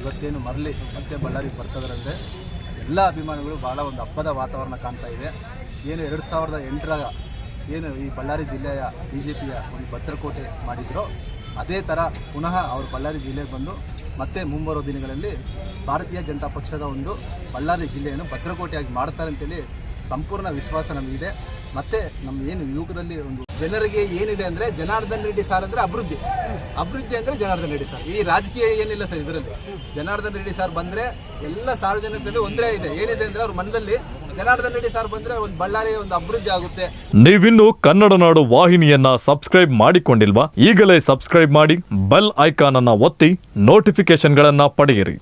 ಇವತ್ತೇನು ಮರಳಿ ಮತ್ತೆ ಬಳ್ಳಾರಿಗೆ ಬರ್ತದರಂತೆ. ಎಲ್ಲ ಅಭಿಮಾನಿಗಳು ಭಾಳ ಒಂದು ಹಬ್ಬದ ವಾತಾವರಣ ಕಾಣ್ತಾ ಇದೆ. ಏನು ಎರಡು ಸಾವಿರದ ಎಂಟರಾಗ ಏನು ಈ ಬಳ್ಳಾರಿ ಜಿಲ್ಲೆಯ ಬಿ ಜೆ ಪಿಯ ಒಂದು ಭದ್ರಕೋಟೆ ಮಾಡಿದ್ರು, ಅದೇ ಥರ ಪುನಃ ಅವರು ಬಳ್ಳಾರಿ ಜಿಲ್ಲೆಗೆ ಬಂದು ಮತ್ತೆ ಮುಂಬರುವ ದಿನಗಳಲ್ಲಿ ಭಾರತೀಯ ಜನತಾ ಪಕ್ಷದ ಒಂದು ಬಳ್ಳಾರಿ ಜಿಲ್ಲೆಯನ್ನು ಭದ್ರಕೋಟೆಯಾಗಿ ಮಾಡ್ತಾರೆ ಅಂತೇಳಿ ಸಂಪೂರ್ಣ ವಿಶ್ವಾಸ ನಮಗಿದೆ. ಮತ್ತೆ ನಮ್ಮ ಏನು ಯುಗದಲ್ಲಿ ಒಂದು ಜನರಿಗೆ ಏನಿದೆ ಅಂದ್ರೆ ಜನಾರ್ದನ್ ರೆಡ್ಡಿ ಸಾರ್ ಅಂದ್ರೆ ಅಭಿವೃದ್ಧಿ. ಅಭಿವೃದ್ಧಿ ಅಂದ್ರೆ ಜನಾರ್ದನ್ ರೆಡ್ಡಿ ಸರ್. ಈ ರಾಜಕೀಯ ಏನಿಲ್ಲ ಸರ್ ಇದರಲ್ಲಿ. ಜನಾರ್ದನ್ ರೆಡ್ಡಿ ಸರ್ ಬಂದ್ರೆ ಎಲ್ಲ ಸಾರ್ವಜನಿಕರಲ್ಲಿ ಒಂದೇ ಇದೆ. ಏನಿದೆ ಅಂದ್ರೆ ಅವ್ರ ಮನದಲ್ಲಿ ಜನಾರ್ದನ್ ರೆಡ್ಡಿ ಸರ್ ಬಂದ್ರೆ ಒಂದು ಬಳ್ಳಾರಿ ಒಂದು ಅಭಿವೃದ್ಧಿ ಆಗುತ್ತೆ. ನೀವಿನ್ನು ಕನ್ನಡ ನಾಡು ವಾಹಿನಿಯನ್ನ ಸಬ್ಸ್ಕ್ರೈಬ್ ಮಾಡಿಕೊಂಡಿಲ್ವಾ? ಈಗಲೇ ಸಬ್ಸ್ಕ್ರೈಬ್ ಮಾಡಿ ಬೆಲ್ ಐಕಾನ್ ಅನ್ನ ಒತ್ತಿ ನೋಟಿಫಿಕೇಶನ್ಗಳನ್ನ ಪಡೆಯಿರಿ.